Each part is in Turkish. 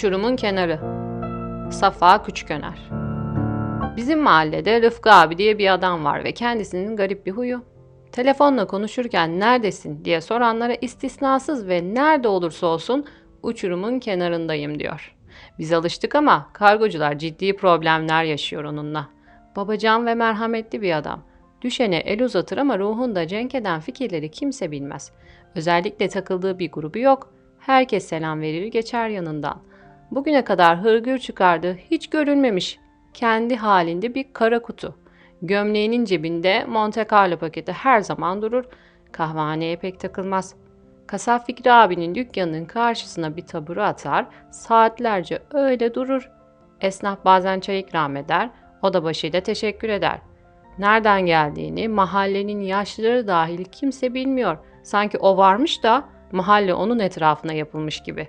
Uçurumun kenarı. Safa Küçüköner. Bizim mahallede Rıfkı abi diye bir adam var ve kendisinin garip bir huyu. Telefonla konuşurken neredesin diye soranlara istisnasız ve nerede olursa olsun uçurumun kenarındayım diyor. Biz alıştık ama kargocular ciddi problemler yaşıyor onunla. Babacan ve merhametli bir adam. Düşene el uzatır ama ruhunda cenk eden fikirleri kimse bilmez. Özellikle takıldığı bir grubu yok. Herkes selam verir geçer yanından. Bugüne kadar hırgür çıkardığı hiç görülmemiş. Kendi halinde bir kara kutu. Gömleğinin cebinde Monte Carlo paketi her zaman durur. Kahvehaneye pek takılmaz. Kasap Fikri abinin dükkanının karşısına bir taburu atar, saatlerce öyle durur. Esnaf bazen çay ikram eder, o da başıyla teşekkür eder. Nereden geldiğini mahallenin yaşlıları dahil kimse bilmiyor. Sanki o varmış da mahalle onun etrafına yapılmış gibi.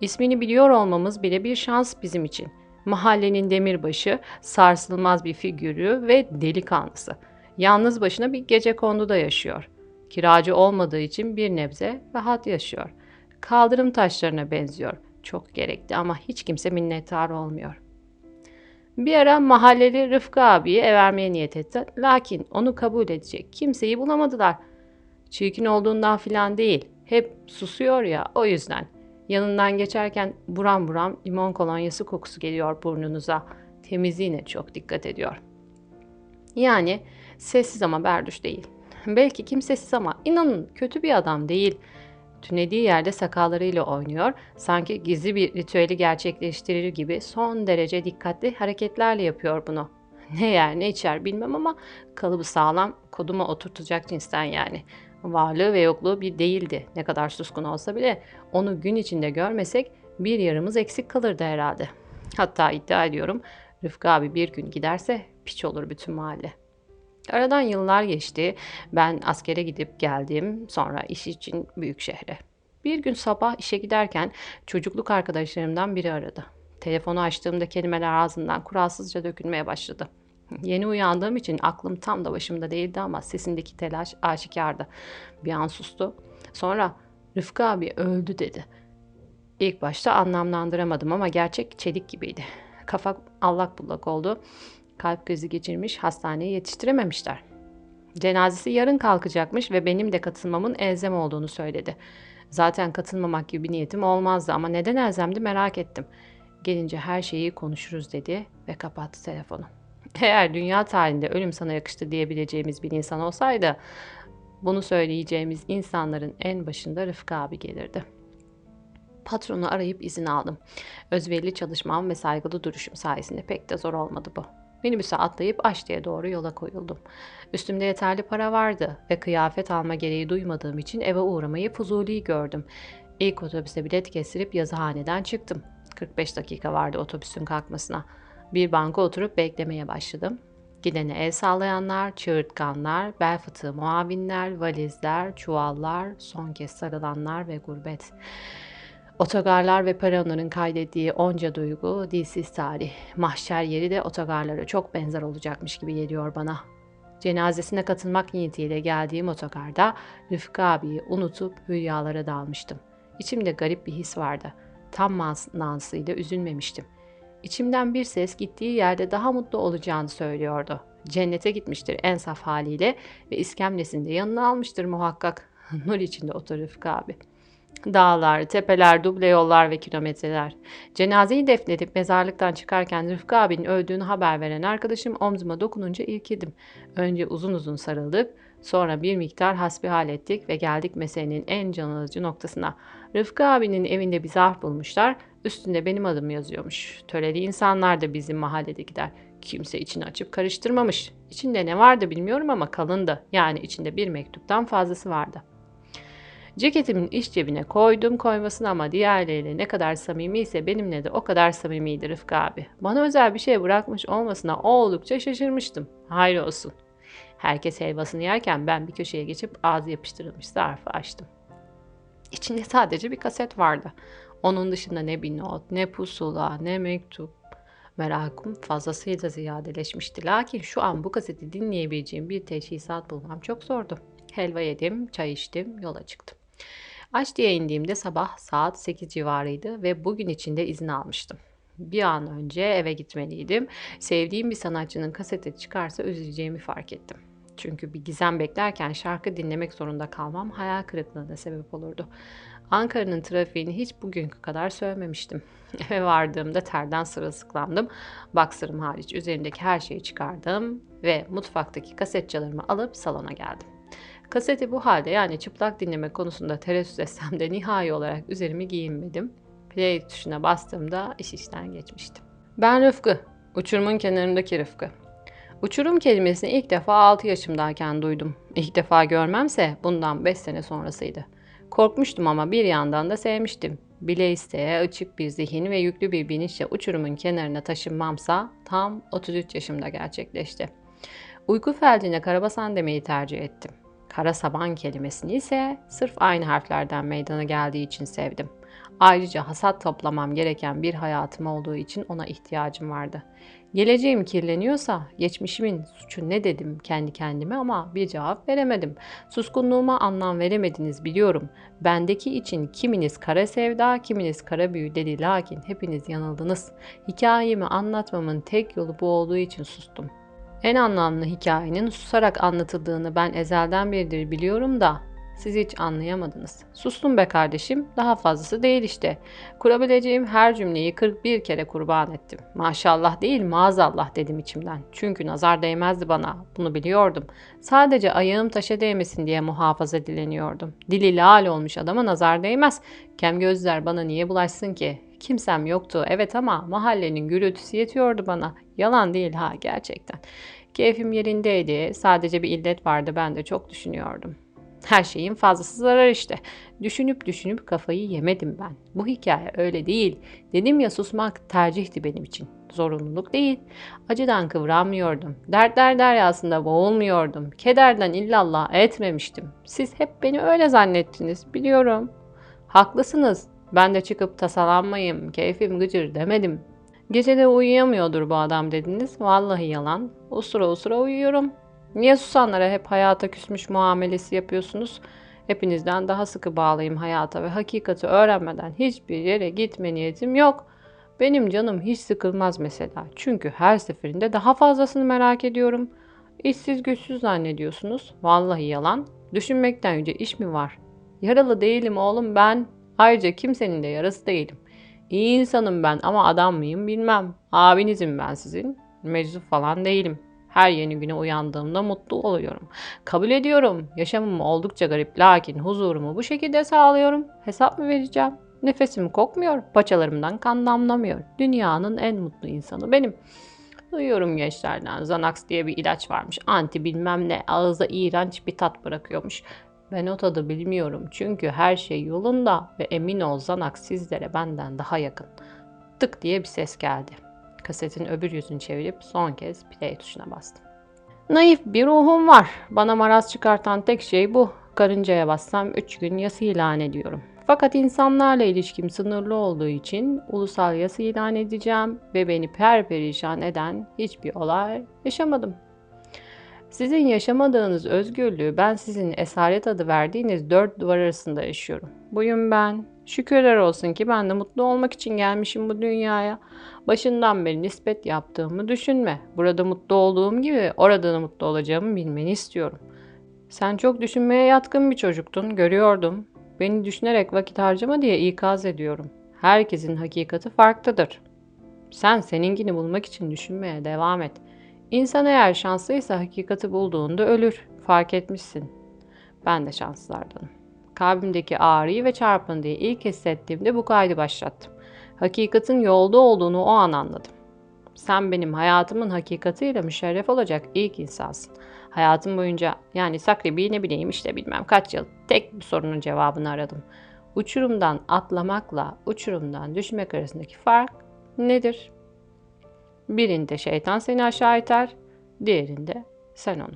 İsmini biliyor olmamız bile bir şans bizim için. Mahallenin demirbaşı, sarsılmaz bir figürü ve delikanlısı. Yalnız başına bir gece konduda yaşıyor. Kiracı olmadığı için bir nebze rahat yaşıyor. Kaldırım taşlarına benziyor. Çok gerekli ama hiç kimse minnettar olmuyor. Bir ara mahalleli Rıfkı abiye ev vermeye niyet etti. Lakin onu kabul edecek kimseyi bulamadılar. Çirkin olduğundan filan değil. Hep susuyor ya o yüzden. Yanından geçerken buram buram limon kolonyası kokusu geliyor burnunuza. Temizliğine çok dikkat ediyor. Yani sessiz ama berduş değil. Belki kimsesiz ama inanın kötü bir adam değil. Tünediği yerde sakallarıyla oynuyor, sanki gizli bir ritüeli gerçekleştirir gibi son derece dikkatli hareketlerle yapıyor bunu. Ne yer ne içer bilmem ama kalıbı sağlam, koduma oturtacak cinsten yani. Varlığı ve yokluğu bir değildi. Ne kadar suskun olsa bile onu gün içinde görmesek bir yarımız eksik kalırdı herhalde. Hatta iddia ediyorum Rıfkı abi bir gün giderse piç olur bütün mahalle. Aradan yıllar geçti. Ben askere gidip geldim. Sonra iş için büyük şehre. Bir gün sabah işe giderken çocukluk arkadaşlarımdan biri aradı. Telefonu açtığımda kelimeler ağzından kuralsızca dökülmeye başladı. Yeni uyandığım için aklım tam da başımda değildi ama sesindeki telaş aşikardı. Bir an sustu. Sonra Rıfkı abi öldü dedi. İlk başta anlamlandıramadım ama gerçek çelik gibiydi. Kafa allak bullak oldu. Kalp krizi geçirmiş, hastaneye yetiştirememişler. Cenazesi yarın kalkacakmış ve benim de katılmamın elzem olduğunu söyledi. Zaten katılmamak gibi bir niyetim olmazdı ama neden elzemdi merak ettim. Gelince her şeyi konuşuruz dedi ve kapattı telefonu. Eğer dünya tarihinde ölüm sana yakıştı diyebileceğimiz bir insan olsaydı bunu söyleyeceğimiz insanların en başında Rıfkı abi gelirdi. Patronu arayıp izin aldım. Özverili çalışmam ve saygılı duruşum sayesinde pek de zor olmadı bu. Minibüse atlayıp Aşti'ye doğru yola koyuldum. Üstümde yeterli para vardı ve kıyafet alma gereği duymadığım için eve uğramayı fuzuli gördüm. İlk otobüse bilet kestirip yazıhaneden çıktım. 45 dakika vardı otobüsün kalkmasına. Bir banka oturup beklemeye başladım. Gidene el sallayanlar, çığırtkanlar, bel fıtığı muavinler, valizler, çuvallar, son kez sarılanlar ve gurbet. Otogarlar ve peronların kaydettiği onca duygu, dilsiz tarih. Mahşer yeri de otogarlara çok benzer olacakmış gibi geliyor bana. Cenazesine katılmak niyetiyle geldiğim otogarda Rıfkı abiyi unutup rüyalara dalmıştım. İçimde garip bir his vardı. Tam manasıyla üzülmemiştim. İçimden bir ses gittiği yerde daha mutlu olacağını söylüyordu. Cennete gitmiştir en saf haliyle ve iskemlesini de yanına almıştır muhakkak. Nur içinde otur Rıfkı abi. Dağlar, tepeler, duble yollar ve kilometreler. Cenazeyi defnedip mezarlıktan çıkarken Rıfkı abinin öldüğünü haber veren arkadaşım omzuma dokununca irkildim. Önce uzun uzun sarıldık, sonra bir miktar hasbihal ettik ve geldik meselenin en can alıcı noktasına. Rıfkı abinin evinde bir zarf bulmuşlar, üstünde benim adım yazıyormuş. Töreli insanlar da bizim mahalledekiler. Kimse içini açıp karıştırmamış. İçinde ne vardı bilmiyorum ama kalındı. Yani içinde bir mektuptan fazlası vardı. Ceketimin iç cebine koydum koymasına ama diğerleriyle ne kadar samimi ise benimle de o kadar samimiydi Rıfkı abi. Bana özel bir şey bırakmış olmasına oldukça şaşırmıştım. Hayır olsun. Herkes helvasını yerken ben bir köşeye geçip ağzı yapıştırılmış zarfı açtım. İçinde sadece bir kaset vardı. Onun dışında ne bir not, ne pusula, ne mektup. Merakım fazlasıyla ziyadeleşmişti. Lakin şu an bu kaseti dinleyebileceğim bir teşhisat bulmam çok zordu. Helva yedim, çay içtim, yola çıktım. Aç diye indiğimde sabah saat 8 civarıydı ve bugün içinde izin almıştım. Bir an önce eve gitmeliydim. Sevdiğim bir sanatçının kaseti çıkarsa üzüleceğimi fark ettim. Çünkü bir gizem beklerken şarkı dinlemek zorunda kalmam hayal kırıklığına sebep olurdu. Ankara'nın trafiğini hiç bugünkü kadar sevmemiştim. Eve vardığımda terden sırılsıklandım. Baksırım hariç üzerimdeki her şeyi çıkardım ve mutfaktaki kasetçalarımı alıp salona geldim. Kaseti bu halde yani çıplak dinleme konusunda tereddüt etsem de nihai olarak üzerimi giyinmedim. Play tuşuna bastığımda iş işten geçmiştim. Ben Rıfkı, uçurumun kenarındaki Rıfkı. Uçurum kelimesini ilk defa 6 yaşımdayken duydum. İlk defa görmemse bundan 5 sene sonrasıydı. Korkmuştum ama bir yandan da sevmiştim. Bile isteye açık bir zihin ve yüklü bir bilinçle uçurumun kenarına taşınmamsa tam 33 yaşımda gerçekleşti. Uyku feldine karabasan demeyi tercih ettim. Kara saban kelimesini ise sırf aynı harflerden meydana geldiği için sevdim. Ayrıca hasat toplamam gereken bir hayatım olduğu için ona ihtiyacım vardı. Geleceğim kirleniyorsa geçmişimin suçu ne dedim kendi kendime ama bir cevap veremedim. Suskunluğuma anlam veremediniz biliyorum. Bendeki için kiminiz kara sevda, kiminiz kara büyü dedi lakin hepiniz yanıldınız. Hikayemi anlatmamın tek yolu bu olduğu için sustum. En anlamlı hikayenin susarak anlatıldığını ben ezelden beridir biliyorum da siz hiç anlayamadınız. Sustum be kardeşim, daha fazlası değil işte. Kurabileceğim her cümleyi 41 kere kurban ettim. Maşallah değil maazallah dedim içimden. Çünkü nazar değmezdi bana, bunu biliyordum. Sadece ayağım taşa değmesin diye muhafaza dileniyordum. Dili lal olmuş adama nazar değmez. Kem gözler bana niye bulaşsın ki? Kimsem yoktu evet ama mahallenin gürültüsü yetiyordu bana. Yalan değil ha gerçekten. Keyfim yerindeydi. Sadece bir illet vardı ben de çok düşünüyordum. Her şeyin fazlası zarar işte. Düşünüp düşünüp kafayı yemedim ben. Bu hikaye öyle değil. Dedim ya susmak tercihti benim için. Zorunluluk değil. Acıdan kıvranmıyordum. Dertler deryasında boğulmuyordum. Kederden illallah etmemiştim. Siz hep beni öyle zannettiniz. Biliyorum. Haklısınız. Ben de çıkıp tasalanmayayım, keyfim gıcır demedim. Gecede uyuyamıyordur bu adam dediniz. Vallahi yalan. Usura usura uyuyorum. Niye susanlara hep hayata küsmüş muamelesi yapıyorsunuz? Hepinizden daha sıkı bağlıyım hayata ve hakikati öğrenmeden hiçbir yere gitme niyetim yok. Benim canım hiç sıkılmaz mesela. Çünkü her seferinde daha fazlasını merak ediyorum. İşsiz güçsüz zannediyorsunuz. Vallahi yalan. Düşünmekten yüce iş mi var? Yaralı değilim oğlum ben. Ayrıca kimsenin de yarası değilim. İyi insanım ben ama adam mıyım bilmem. Abinizim ben sizin. Meczup falan değilim. Her yeni güne uyandığımda mutlu oluyorum. Kabul ediyorum. Yaşamım oldukça garip lakin huzurumu bu şekilde sağlıyorum. Hesap mı vereceğim? Nefesim kokmuyor, paçalarımdan kan damlamıyor. Dünyanın en mutlu insanı benim. Duyuyorum gençlerden Xanax diye bir ilaç varmış. Anti bilmem ne ağızda iğrenç bir tat bırakıyormuş. Ben o tadı bilmiyorum çünkü her şey yolunda ve emin ol Xanax sizlere benden daha yakın. Tık diye bir ses geldi. Kasetin öbür yüzünü çevirip son kez play tuşuna bastım. Naif bir ruhum var. Bana maraz çıkartan tek şey bu. Karıncaya bassam 3 gün yası ilan ediyorum. Fakat insanlarla ilişkim sınırlı olduğu için ulusal yası ilan edeceğim ve beni perperişan eden hiçbir olay yaşamadım. Sizin yaşamadığınız özgürlüğü ben sizin esaret adı verdiğiniz dört duvar arasında yaşıyorum. Buyum ben. Şükürler olsun ki ben de mutlu olmak için gelmişim bu dünyaya. Başından beri nispet yaptığımı düşünme. Burada mutlu olduğum gibi orada da mutlu olacağımı bilmeni istiyorum. Sen çok düşünmeye yatkın bir çocuktun, görüyordum. Beni düşünerek vakit harcama diye ikaz ediyorum. Herkesin hakikati farklıdır. Sen seninkini bulmak için düşünmeye devam et. İnsan eğer şanslıysa hakikati bulduğunda ölür. Fark etmişsin. Ben de şanslılardanım. Kalbimdeki ağrıyı ve çarpıntıyı ilk hissettiğimde bu kaydı başlattım. Hakikatin yolda olduğunu o an anladım. Sen benim hayatımın hakikatiyle müşerref olacak ilk insansın. Hayatım boyunca yani sakribi ne bileyim işte bilmem kaç yıl tek bir sorunun cevabını aradım. Uçurumdan atlamakla uçurumdan düşmek arasındaki fark nedir? Birinde şeytan seni aşağı iter, diğerinde sen onu.